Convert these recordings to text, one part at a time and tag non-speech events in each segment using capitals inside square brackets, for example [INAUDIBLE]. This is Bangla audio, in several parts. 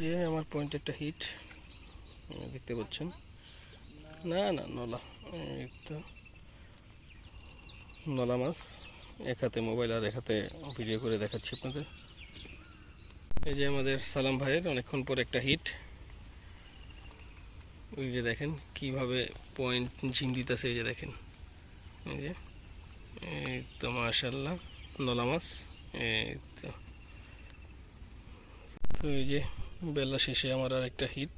যে আমার পয়েন্ট একটা হিট দেখতে পাচ্ছেন। না না, নলা। তো নলা মাছ, এক হাতে মোবাইল আর এক হাতে ভিডিও করে দেখাচ্ছি আপনাদের। এই যে আমাদের সালাম ভাইয়ের অনেকক্ষণ পর একটা হিট। ওই যে দেখেন কীভাবে পয়েন্ট ঝিম দিতেছে, এই যে দেখেন। এই যে, এই তো মাশাল্লাহ নলা মাছ, এই তো এই যে বেলা শেষে আমার আর একটা হিট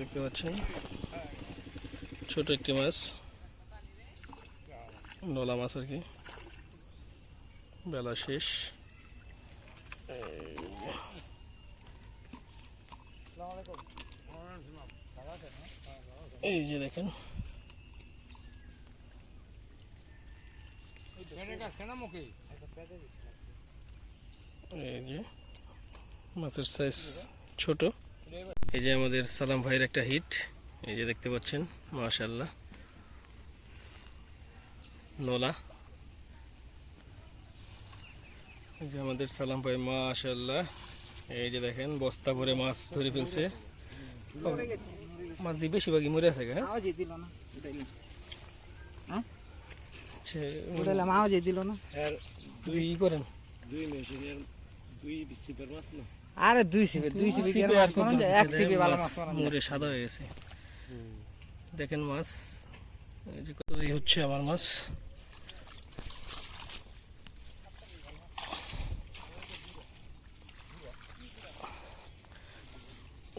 দেখতে পাচ্ছেন, ছোট একটি মাছ, নলা মাছ আর কি। বেলা শেষ। এই যে। এই যে দেখেন। এই যে, মাছের সাইজ ছোট। এই যে আমাদের সালাম ভাইয়ের একটা হিট এই যে দেখতে পাচ্ছেন মাশাল্লাহ নোলা। এই যে আমাদের সালাম ভাই মাশাল্লাহ এই যে দেখেন, বস্তা ভরে মাছ ধরে ফেলছে। মাছ দিয়ে বেশিরভাগই মরে আছে হ্যাঁ? আওয়াজই দিল না। উঠাইলাম আচ্ছা, উঠাইলাম আওয়াজই দিল না। দুই ই করেন। আরে দুই দুই আর সিপে আর? এক? সিপে ভালো মাছ। মরে সাদা হয়ে গেছে। দেখেন মাছ এই হচ্ছে আমার মাছ।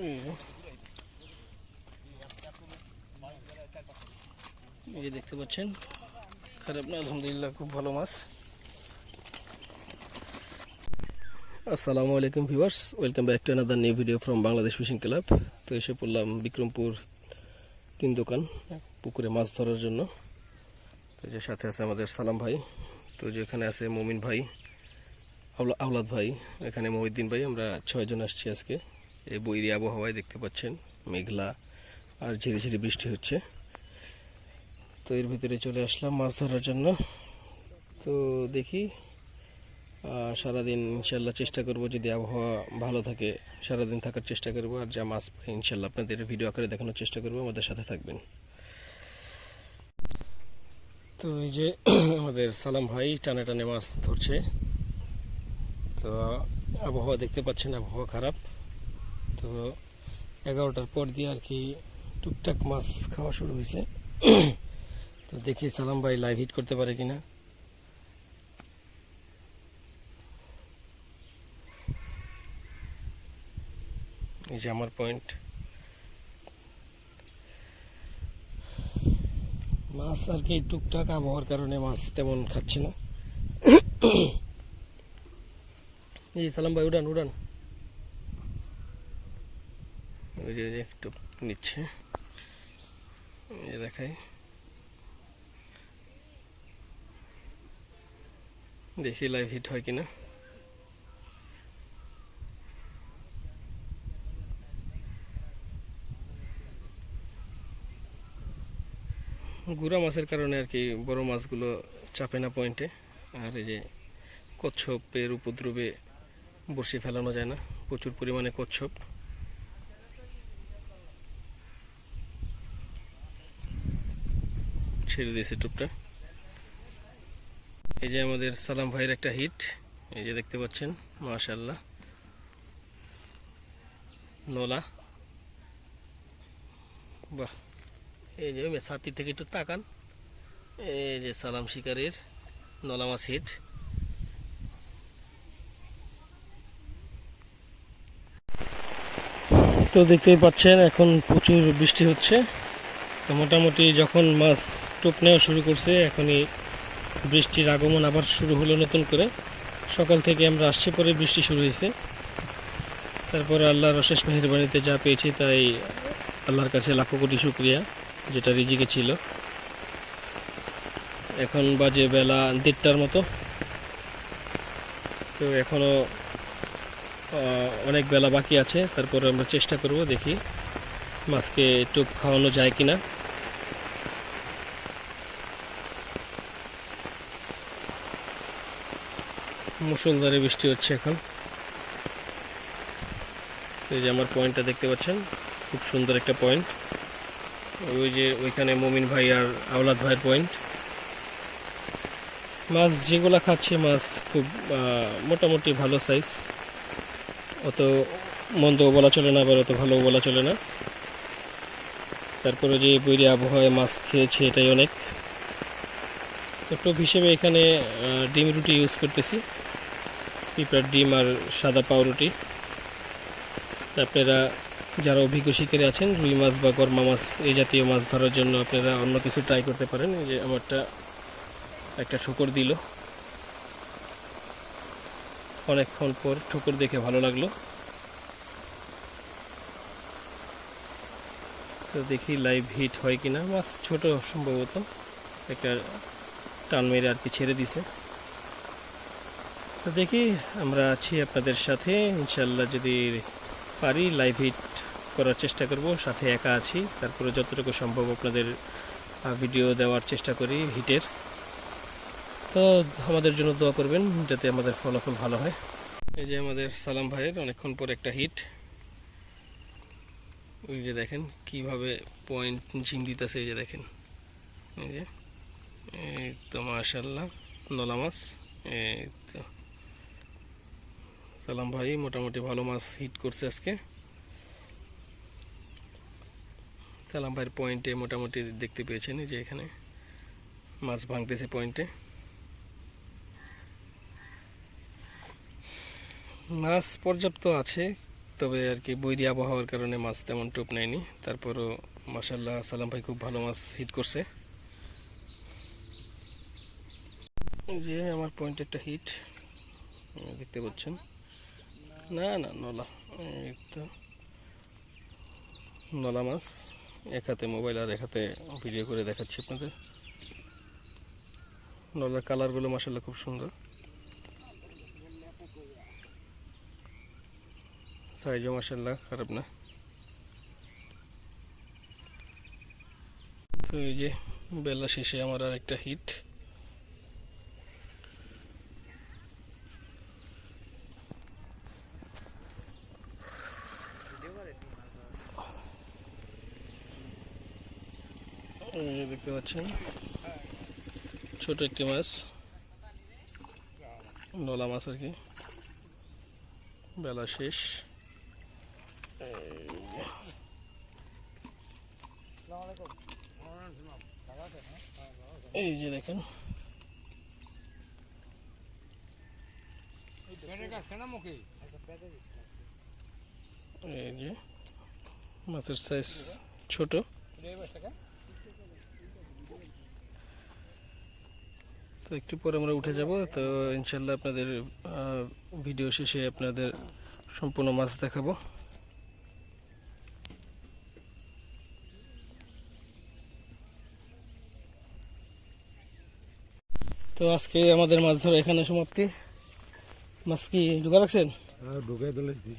এই এই যে দেখতে পাচ্ছেন, খারাপ না, আলহামদুলিল্লাহ, খুব ভালো মাছ। আসসালামু আলাইকুম viewers, welcome back to another new video from Bangladesh fishing club তো এসে পড়লাম বিক্রমপুর তিন দোকান, পুকুরে মাছ ধরার জন্য। তো যে সাথে আছে আমাদের সালাম ভাই, তো যে এখানে আছে মমিন ভাই, আওলা- আওলাদ ভাই, এখানে মহিউদ্দিন ভাই, আমরা ছয়জন আসছি আজকে। এই বৈরি আবহাওয়ায় দেখতে পাচ্ছেন, মেঘলা আর ঝিরি ঝিরি বৃষ্টি হচ্ছে। তো এর ভিতরে চলে আসলাম মাছ ধরার জন্য। তো দেখি সারাদিন ইনশাল্লাহ চেষ্টা করব যদি আবহাওয়া ভালো থাকে, সারাদিন থাকার চেষ্টা করব আর যা মাছ পাই ইনশাল্লাহ আপনাদের ভিডিও আকারে দেখানোর চেষ্টা করব, আমাদের সাথে থাকবেন। তো এই যে [CLEARS THROAT] আমাদের সালাম ভাই টানে টানে মাছ ধরছে। তো আবহাওয়া দেখতে পাচ্ছেন, আবহাওয়া খারাপ। তো এগারোটার পর দিয়ে আর কি টুকটাক মাছ খাওয়া শুরু হয়েছে। [CLEARS THROAT] তো দেখি সালাম ভাই লাইভ হিট করতে পারে কিনা। এই যে আমার পয়েন্ট মাছ আর কি টুকটাক আবহাওয়ার কারণে মাছ তেমন খাচ্ছে না। এই সালাম ভাই, উড়ান উড়ান। একটু নিচ্ছে। এই যে দেখাই দেখি লাইভ হিট হয় কিনা। গুড়া মাছের কারণে আর কি বড় মাছগুলো চাপে না পয়েন্টে আর এই যে কচ্ছপের উপদ্রবে বড়শি ফেলানো যায় না, প্রচুর পরিমাণে কচ্ছপ। ছেড়ে দিয়েছে টুপটা। এই যে আমাদের সালাম ভাইয়ের একটা হিট এই যে দেখতে পাচ্ছেন মাশাল্লাহ নোলা। বাহ, এই যে ছাতি থেকে একটু তাকান। এই যে সালাম শিকারের নলা মাছ হিট তো দেখতেই পাচ্ছেন, এখন প্রচুর বৃষ্টি হচ্ছে। তো মোটামুটি যখন মাছ টোপ নেওয়া শুরু করছে, এখনই বৃষ্টির আগমন আবার শুরু হলো নতুন করে। সকাল থেকে আমরা আসছি পরে বৃষ্টি শুরু হয়েছে। তারপরে আল্লাহর অশেষ মেহরবানিতে যা পেয়েছি তাই আল্লাহর কাছে লাখো কোটি শুক্রিয়া, যেটা রিজিকে ছিল। এখন বাজে বেলা দেড়টার মতো। তো এখনও অনেক বেলা বাকি আছে। তারপরে আমরা চেষ্টা করব দেখি মাছকে টোপ খাওয়ানো যায় কিনা। মুসলধারে বৃষ্টি হচ্ছে এখন। এই যে আমার পয়েন্টটা দেখতে পাচ্ছেন, খুব সুন্দর একটা পয়েন্ট। ওই যে ওইখানে মমিন ভাই আর আওলাদ ভাইয়ের পয়েন্ট। মাছ যেগুলা খাচ্ছে, মাছ খুব মোটামুটি ভালো সাইজ অত মন্দ বলা চলে না, আবার অত ভালো বলা চলে না। তারপরে যে বৈরী আবহাওয়ায় মাছ খেয়েছে, এটাই অনেক। তো টোপ হিসেবে এখানে ডিম রুটি ইউজ করতেছি। পিঁপড়ার ডিম আর সাদা পাউরুটি। আপনারা যারা অভিজ্ঞ শিকারী আছেন, রুই মাছ বা গরমা মাছ, এই জাতীয় মাছ ধরার জন্য আপনারা অন্য কিছু ট্রাই করতে পারেন। এই যে আমারটা একটা ঠুকর দিল। অনেকক্ষণ পর ঠুকর দেখে ভালো লাগল। তো দেখি লাইভ হিট হয় কিনা। মাছ ছোট সম্ভবত। একটা টান মেরে আর কি ছেড়ে দিছে। তো দেখি, আমরা আছি আপনাদের সাথে। ইনশাল্লাহ যদি পারি লাইভ হিট করার চেষ্টা করব। সাথে একা আছি। তারপরে যতটুকু সম্ভব আপনাদের ভিডিও দেওয়ার চেষ্টা করি হিটের তো আমাদের জন্য দোয়া করবেন, যাতে আমাদের ফলাফল ভালো হয়। এই যে আমাদের সালাম ভাইয়ের অনেকক্ষণ পর একটা হিট ওই যে দেখেন, কীভাবে পয়েন্ট ঝিম দিতেছে, এই যে দেখেন। এই যে, এই তো মাশাল্লাহ নলা মাছ এই তো। সালাম ভাই, মোটামুটি ভালো মাছ হিট করছে আজকে। সালাম ভাইয়ের পয়েন্টে মোটামুটি দেখতে পেয়েছেন যে এখানে মাছ ভাঙতেছে পয়েন্টে মাছ পর্যাপ্ত আছে, তবে আর কি বৈরি আবহাওয়ার কারণে মাছ তেমন টোপ নেয়নি। তারপরও মাসাল্লাহ সালাম ভাই খুব ভালো মাছ হিট করছে। যে আমার পয়েন্ট একটা হিট দেখতে পাচ্ছেন। না না, নলা। এই তো। নলা মাছ। এক হাতে মোবাইল আর এক হাতে ভিডিও করে দেখাচ্ছি আপনাদের। নলার কালারগুলো মাসাল্লাহ খুব সুন্দর। সাইজও মাসাল্লাহ খারাপ না। তো এই যে, বেলা শেষে আমার আর একটা হিট এই যে দেখতে পাচ্ছেন। ছোট একটি মাছ। নলা মাছ আর কি। বেলা শেষ। এই যে দেখেন। এই যে মাছের সাইজ ছোট। তো একটু পরে আমরা উঠে যাব। তো ইনশাল্লাহ আপনাদের ভিডিও শেষে আপনাদের সম্পূর্ণ মাছ দেখাবো। তো আজকে আমাদের মাছ ধরা এখানে সমাপ্তি। মাছ কি ঢুকা রাখছেন? হ্যাঁ দিলেছি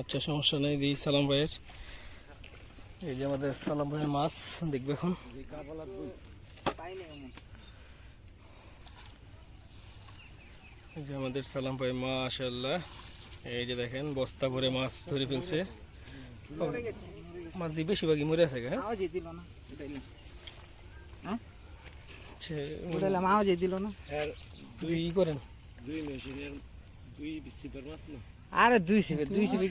আচ্ছা সমস্যা নেই দিই সালাম ভাইয়ের। এই যে আমাদের সালাম ভাইয়ের মাছ দেখবে এখন। এই যে আমাদের সালাম ভাই মাশাল্লাহ এই যে দেখেন বস্তা ভরে মাছ ধরে ফেলছে। মাছ দিয়ে বেশিরভাগই মরে আছে হ্যাঁ? আওয়াজই দিল না উঠাইলাম আচ্ছা, উঠাইলাম আওয়াজই দিল না। আর দুই করেন। দুই মেশিনের দুই সিপার মাছ না? আরে দুই সিপে দুই সিপে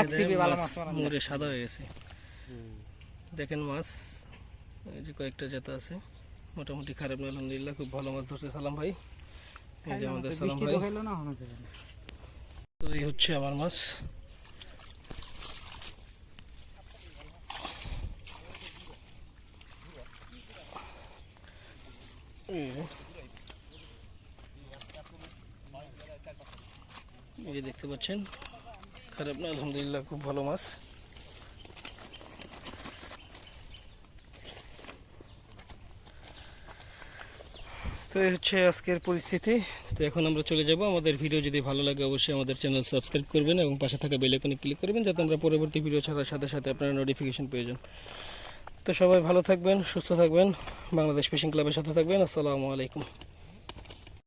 এক সিপে ভালো। মরে সাদা হয়ে গেছে। দেখেন মাছ এই যে কয়েকটা জাত আছে। মোটামুটি খারাপ না আলহামদুলিল্লাহ খুব ভালো মাছ ধরছে সালাম ভাই। তো এই হচ্ছে আমার মাছ। এই এই যে দেখতে পাচ্ছেন খারাপ না আলহামদুলিল্লাহ খুব ভালো মাছ। তো এই হচ্ছে আজকের পরিস্থিতি। তো এখন আমরা চলে যাব। আমাদের ভিডিও যদি ভালো লাগে, অবশ্যই আমাদের চ্যানেল সাবস্ক্রাইব করবেন এবং পাশে থাকা বেল আইকনে ক্লিক করবেন যাতে আমরা পরবর্তী ভিডিও ছাড়ার সাথে সাথে আপনারা নোটিফিকেশন পেয়ে যান। তো সবাই ভালো থাকবেন, সুস্থ থাকবেন। বাংলাদেশ ফিশিং ক্লাবের সাথে থাকবেন। আসসালামু আলাইকুম।